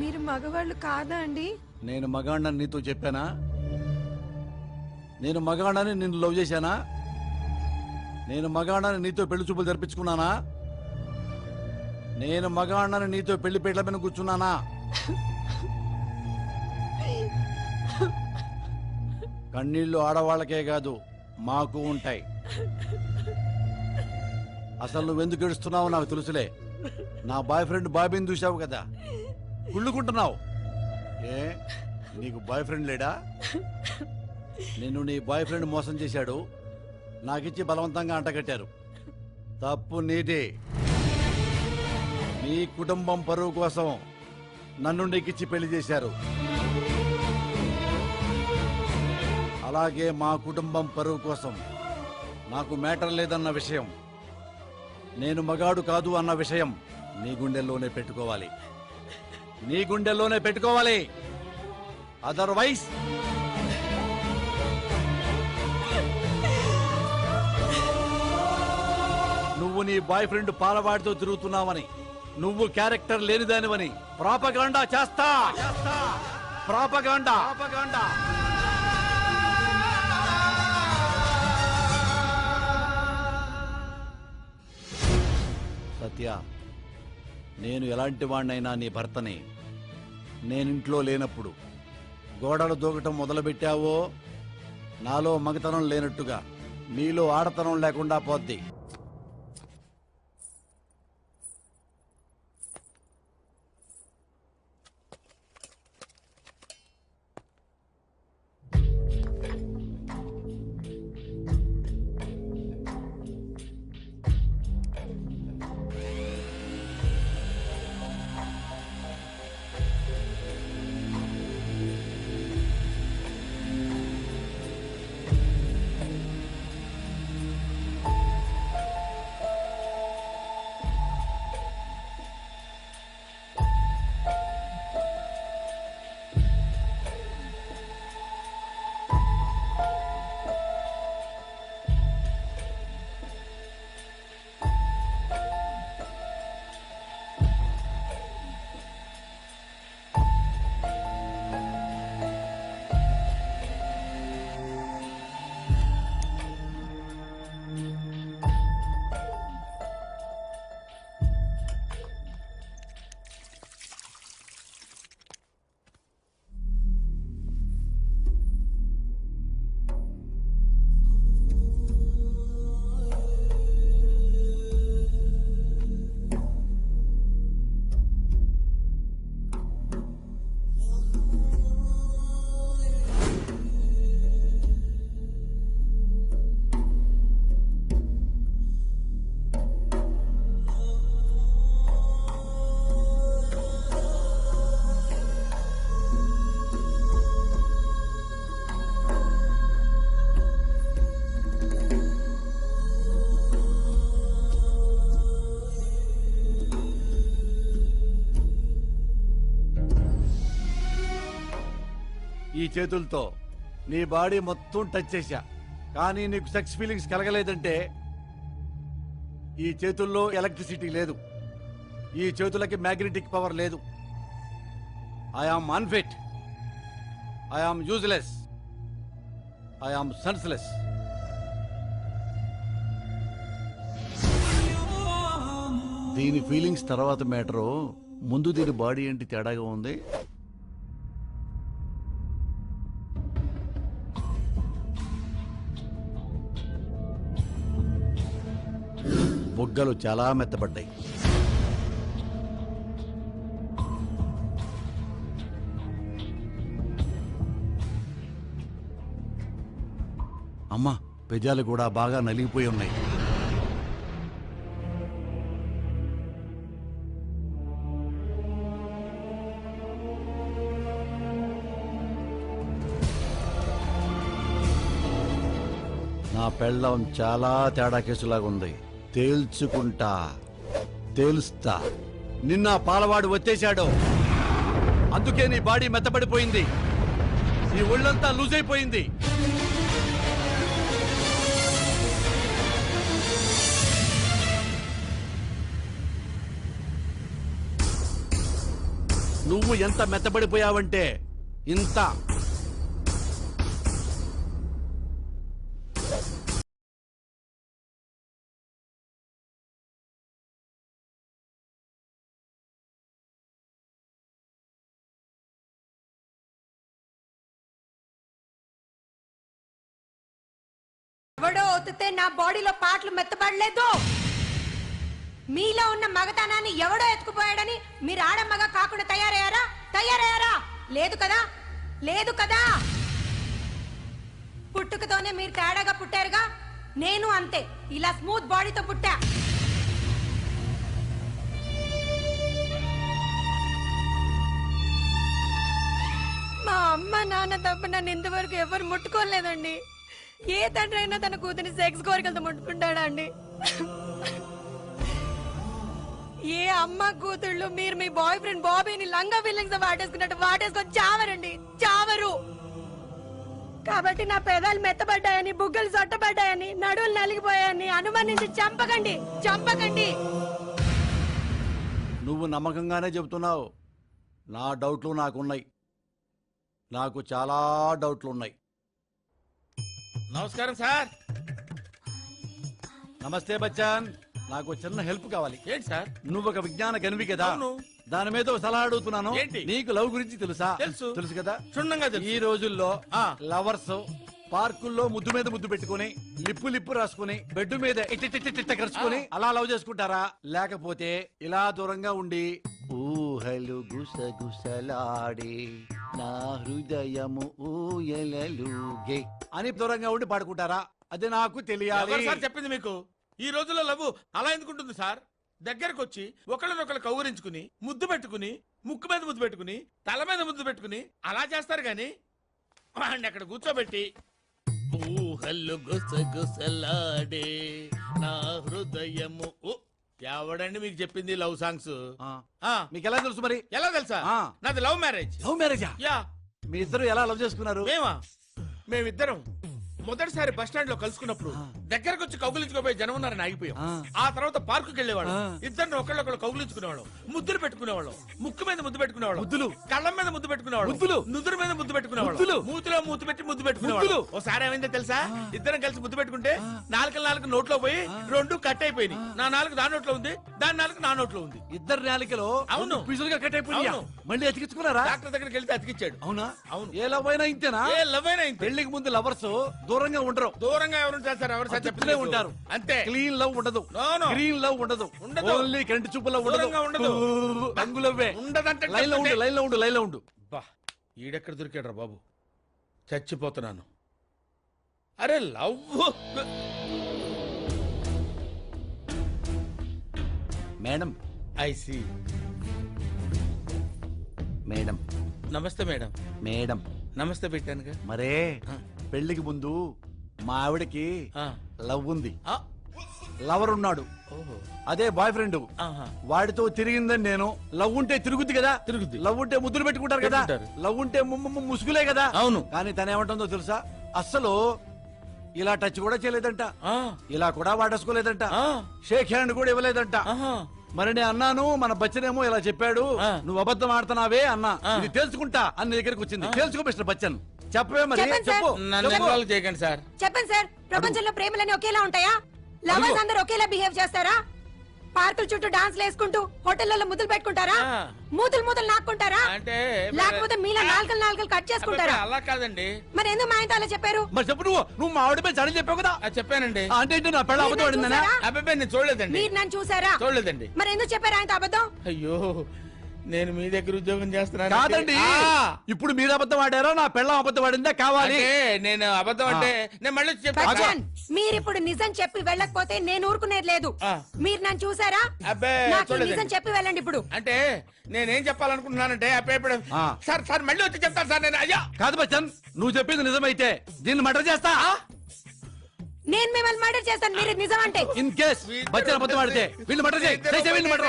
మీరు మగవాళ్ళు కాదా అండి? నేను మగాణ్ణని నీతో చెప్పానా? నేను మగాణని నిన్ను లవ్ చేశానా? నేను మగాణ్ణని నీతో పెళ్ళి చూపులు జరిపించుకున్నానా? నేను మగాణ్ణని నీతో పెళ్ళి పీటల మీద కూర్చున్నానా? కన్నీళ్ళు ఆడవాళ్ళకే కాదు మాకు ఉంటాయి. అసలు నువ్వెందుకు ఏడుస్తున్నావో నాకు తెలుసులే. నా బాయ్ ఫ్రెండ్ బాబీని చూసావు కదా. కుళ్ళుకుంటున్నావు ఏ? నీకు బాయ్ ఫ్రెండ్ లేడా? నిన్ను నీ బాయ్ ఫ్రెండ్ మోసం చేశాడు. నాకిచ్చి బలవంతంగా అంటగట్టారు. తప్పు నీదే. నీ కుటుంబం పరువు కోసం నన్ను నీకిచ్చి పెళ్ళి చేశారు. అలాగే మా కుటుంబం పరువు కోసం నాకు మ్యాటర్ లేదన్న విషయం నేను మగాడు కాదు అన్న విషయం నీ గుండెల్లోనే పెట్టుకోవాలి. నీ గుండెల్లోనే పెట్టుకోవాలి. అదర్వైజ్ నువ్వు నీ బాయ్ ఫ్రెండ్ పాలవాడితో తిరుగుతున్నావని నువ్వు క్యారెక్టర్ లేనిదానివని ప్రాపగాండా చేస్తా. ప్రాపగాండా ప్రాపగాండా సత్య నేను ఎలాంటి వాడినైనా నీ భర్తని నేనింట్లో లేనప్పుడు గోడలు దూకటం మొదలుపెట్టావో నాలో మగతనం లేనట్టుగా నీలో ఆడతనం లేకుండా పోద్ది. ఈ చేతులతో నీ బాడీ మొత్తం టచ్ చేశా. కానీ నీకు సెక్స్ ఫీలింగ్స్ కలగలేదంటే ఈ చేతుల్లో ఎలక్ట్రిసిటీ లేదు. ఈ చేతులకి మ్యాగ్నెటిక్ పవర్ లేదు. I am unfit I am useless I am senseless దీని ఫీలింగ్స్ తర్వాత మ్యాటరు ముందు దీని బాడీ ఏంటి తేడాగా ఉంది? బుగ్గలు చాలా మెత్తబడ్డాయి. అమ్మా పెజాలు కూడా బాగా నలిగిపోయి ఉన్నాయి. నా పెళ్ళం చాలా తేడా కేసులాగా ఉంది తేల్చుకుంటా. తేలుస్తా. నిన్న పాలవాడు వచ్చేశాడు. అందుకే నీ బాడీ మెత్తబడిపోయింది నీ ఒళ్ళంతా లూజ్ అయిపోయింది. నువ్వు ఎంత మెత్తబడిపోయావంటే ఇంత. ఎవడో ఒత్తితే నా బాడీలో పాటలు మెత్తబడలేదు. మీలో ఉన్న మగతనాన్ని ఎవడో ఎత్తుకుపోయాడని మీరు ఆడమ్మగా కాకుండా తయారయ్యారా? తయారయ్యారా? లేదు కదా? లేదు కదా? పుట్టుకతోనే మీరు తేడాగా పుట్టారుగా? నేను అంతే. ఇలా స్మూత్ బాడీతో పుట్టా. మా అమ్మ నాన్న తప్ప నన్ను ఇంతవరకు ఎవరు ముట్టుకోలేదండి. ఏ తండ్రి అయినా తన కూతురిని సెక్స్ కోరికలతో ముట్టుకుంటాడా అండి? ఏ అమ్మ కూతుళ్ళు మీరు మీ బాయ్ ఫ్రెండ్ బాబీని లంగా ఫీలింగ్స్ వాటేసుకున్నట్టు వాటేసుకొని చావరండి. చావరు. కాబట్టి నా పెదాలు మెత్తబడ్డాయని బుగ్గలు సొట్టబడ్డాయని నడువులు నలిగిపోయాయని అనుమానించి చంపకండి. చంపకండి. నువ్వు నమ్మకంగానే చెబుతున్నావు. నా డౌట్లు నాకున్నాయి. నాకు చాలా డౌట్లు ఉన్నాయి నమస్కారం సార్. నమస్తే బచ్చాన్. నాకు చిన్న హెల్ప్ కావాలి. ఏంటి సార్? నువ్వు ఒక విజ్ఞాన గనివి కదా. అవును. దాని మీద ఒక సలహా అడుగుతున్నాను. ఏంటి? నీకు లవ్ గురించి తెలుసా? తెలుసు. తెలుసు కదా? క్షుణ్ణంగా ఈ రోజుల్లో ఆ. లవర్స్ పార్కుల్లో ముద్దు మీద ముద్దు పెట్టుకుని లిప్పు లిప్పు రాసుకుని బెడ్ మీద ఇట్ట కరుచుకుని అలా లవ్ చేసుకుంటారా? లేకపోతే ఇలా దూరంగా ఉండి ఊహలు గుసగుసలాడే నా హృదయము ఊయలలుగే అని దూరంగా ఉండి పాడుకుంటారా? అది నాకు తెలియాలి. ఎవరు సార్ చెప్పింది మీకు? ఈ రోజుల్లో లవ్ అలా ఎందుకుంటుంది సార్? దగ్గరకు వచ్చి ఒకళ్ళనొకళ్ళు కౌగురించుకుని ముద్దు పెట్టుకుని ముక్కు మీద ముద్దు పెట్టుకుని తల మీద ముద్దు పెట్టుకుని అలా చేస్తారు గాని వాడిని అక్కడ కూర్చోబెట్టి ఊహల్లు గుసగుసలాడే నా హృదయము ఊ. ఎవడండి మీకు చెప్పింది లవ్ సాంగ్స్? మీకు ఎలా తెలుసు మరి? ఎలా తెలుసా. నాది లవ్ మ్యారేజ్. లవ్ మ్యారేజా? యా. మీ ఇద్దరు ఎలా లవ్ చేసుకున్నారు? మేమా? మేమిద్దరం. మొదటిసారి బస్ స్టాండ్లో కలుసుకున్నప్పుడు. దగ్గరకు వచ్చి కౌగులించుకోపోయి జనం ఉన్నారని ఆగిపోయాం ఆ. తర్వాత పార్కుకి వెళ్ళేవాళ్ళం. ఇద్దరిని ఒకళ్ళొకళ్ళు కౌగులించుకునేవాళ్ళం ముద్దులు పెట్టుకునేవాళ్ళం ముక్కు మీద ముద్దు పెట్టుకునేవాళ్ళం ముద్దులు? కళ్ళం మీద ముద్దు పెట్టుకునేవాళ్ళం ముద్దులు? నుదురు మీద ముద్దు పెట్టుకునేవాళ్ళం? మూతిలో మూతి పెట్టి ముద్దు పెట్టుకునేవాళ్ళం? ఒకసారి ఏమైందో తెలుసా ఇద్దరం కలిసి ముద్దు పెట్టుకుంటే నాలుగు నాలుగు నోట్లో పోయి రెండు కట్ అయిపోయినాయి నా నాలుగు దాని నోట్లో ఉంది దాని నాలుగు నా నోట్లో ఉంది ఇద్దరు నాలికలో అవును. పిసులుగా కట్ అయిపోయినా. మళ్ళీ ఎతికించుకున్నారా డాక్టర్ దగ్గరికి వెళ్తే అతికిచ్చాడు అవునా అవును. ఏ లవ్ అయినా ఇంతేనా ఏ లవ్ అయినా ఇంతే. పెళ్ళికి ముందు లవర్స్ దూరంగా ఉండరు. దూరంగా ఎవరు చేస్తారు? ఎవరు సార్ చెప్తూనే ఉంటారు. అంతే. క్లీన్ లవ్ ఉండదు. గ్రీన్ లవ్ ఉండదు. ఉండదు. ఓన్లీ కంటి చూపులో ఉండదు. ఉండదు. రంగులవ్వే. ఉండదంటే లైన్లో ఉండు లైన్లో ఉండు లైన్లో ఉండు. బా ఈడెక్కడ దొరికాడు బాబు? చచ్చిపోతున్నాను. అరే love madam. I see madam. నమస్తే మేడం. మేడం. నమస్తే పెట్టానుగా. మరే. పెళ్ళికి ముందు మా ఆవిడకి లవ్ ఉంది. లవర్ ఉన్నాడు. ఓహో. అదే బాయ్ ఫ్రెండ్. వాడితో తిరిగిందని నేను లవ్ ఉంటే తిరుగుద్ది కదా. తిరుగుద్ది. లవ్ ఉంటే ముద్దులు పెట్టుకుంటారు కదా. లవ్ ఉంటే ముసుగులే కదా. అవును. కానీ తను ఏమంటుందో తెలుసా? అస్సలు ఇలా టచ్ కూడా చేయలేదంట. ఇలా కూడా వాడేసుకోలేదంట. షేక్ హ్యాండ్ కూడా ఇవ్వలేదంట. మరి నేను అన్నాను మన బచ్చనేమో ఇలా చెప్పాడు. నువ్వు అబద్ధం ఆడుతున్నావే అన్నా. ఇది తెలుసుకుంటా అని నీ దగ్గరికి వచ్చింది. తెలుసుకో మిస్టర్ బచ్చన్. మరి చెప్పండి సార్. చెప్పు. నన్ను చెప్పు. ఇన్వాల్వ్ చేయకండి సార్. చెప్పండి సార్. ప్రపంచంలో ప్రేమలన్నీ ఒకేలా ఉంటాయా? లవర్స్ అందరూ ఒకేలా బిహేవ్ చేస్తారా? పార్కుల చుట్టూ డాన్స్ వేసుకుంటూ హోటళ్ళలో ముద్దులు పెట్టుకుంటారా? ఆ. మూతులు మూతులు నాక్కుంటారా? అంటే లేకపోతే మీలా నాలుకలు నాలుకలు కట్ చేసుకుంటారా? అబ్బబ్బే, అలా కాదండి. మరి ఎందుకు మా ఇంత అలా చెప్పారు? మరి చెప్పు నువ్వు. నువ్వు మా ఆవిడ చడి చెప్పావు కదా. అది చెప్పానండి. ఆ, అంటే ఏంటి నా పెళ్ళ అబద్ధం మీరు ఆడిందనా? చూసారా? అబ్బాయి నేను చూడలేదండి. మీరు నన్ను చూసారా? చూడలేదండి. మరి ఎందుకు చెప్పారు ఆయనతో అబద్ధం? అయ్యో. నేను మీ దగ్గర ఉద్యోగం చేస్తున్నాను కాదండి. ఇప్పుడు మీరు అబద్ధం ఆడారా నా పెళ్ళం అబద్ధం ఆడిందా? కావాలి. అంటే నేను అబద్ధం అంటే నేను మళ్ళీ చెప్తాను బచ్చన్ మీరు ఇప్పుడు నిజం చెప్పి వెళ్ళకపోతే నేను ఊరుకునేది లేదు. మీరు నన్ను చూసారా. నిజం చెప్పి వెళ్ళండి ఇప్పుడు. అంటే నేనేం చెప్పాలనుకుంటున్నానంటే ఆ. సార్ సార్ మళ్ళీ వచ్చి చెప్తాను సార్ నేను. అయ్యా! కాదు బచ్చన్ నువ్వు చెప్పింది నిజమైతే దీన్ని మటర్ చేస్తా? నేను మిమ్మల్ని మర్డర్ చేస్తాను మీరు నిజం అంటే ఇన్ కేస్ బచ్చన్ అబద్ధం ఆడితే వీళ్ళు మటర్ చేయి. వీళ్ళు మటర్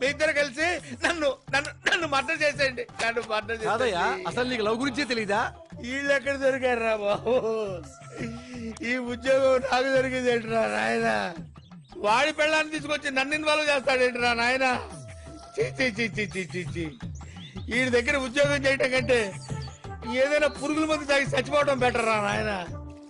మీ ఇద్దరు కలిసి నన్ను నన్ను నన్ను మర్డర్ చేసేయండి. నన్ను మర్డర్ కాదయ్యా అసలు నీకు లవ్ గురించే తెలీదా? వీళ్ళు ఎక్కడ దొరికారు రా బాబు? ఈ ఉద్యోగం నాకు దొరికింది ఏంట్రా నాయన? వాడి పెళ్ళాన్ని తీసుకొచ్చి నన్ను ఇన్వాల్వ్ చేస్తాడేంట్రా నాయన? చీ చీ చీ చీ చీ చీ చీ వీడి దగ్గర ఉద్యోగం చేయటం కంటే ఏదైనా పురుగుల మందు తాగి చచ్చిపోవడం బెటర్ రా నాయన.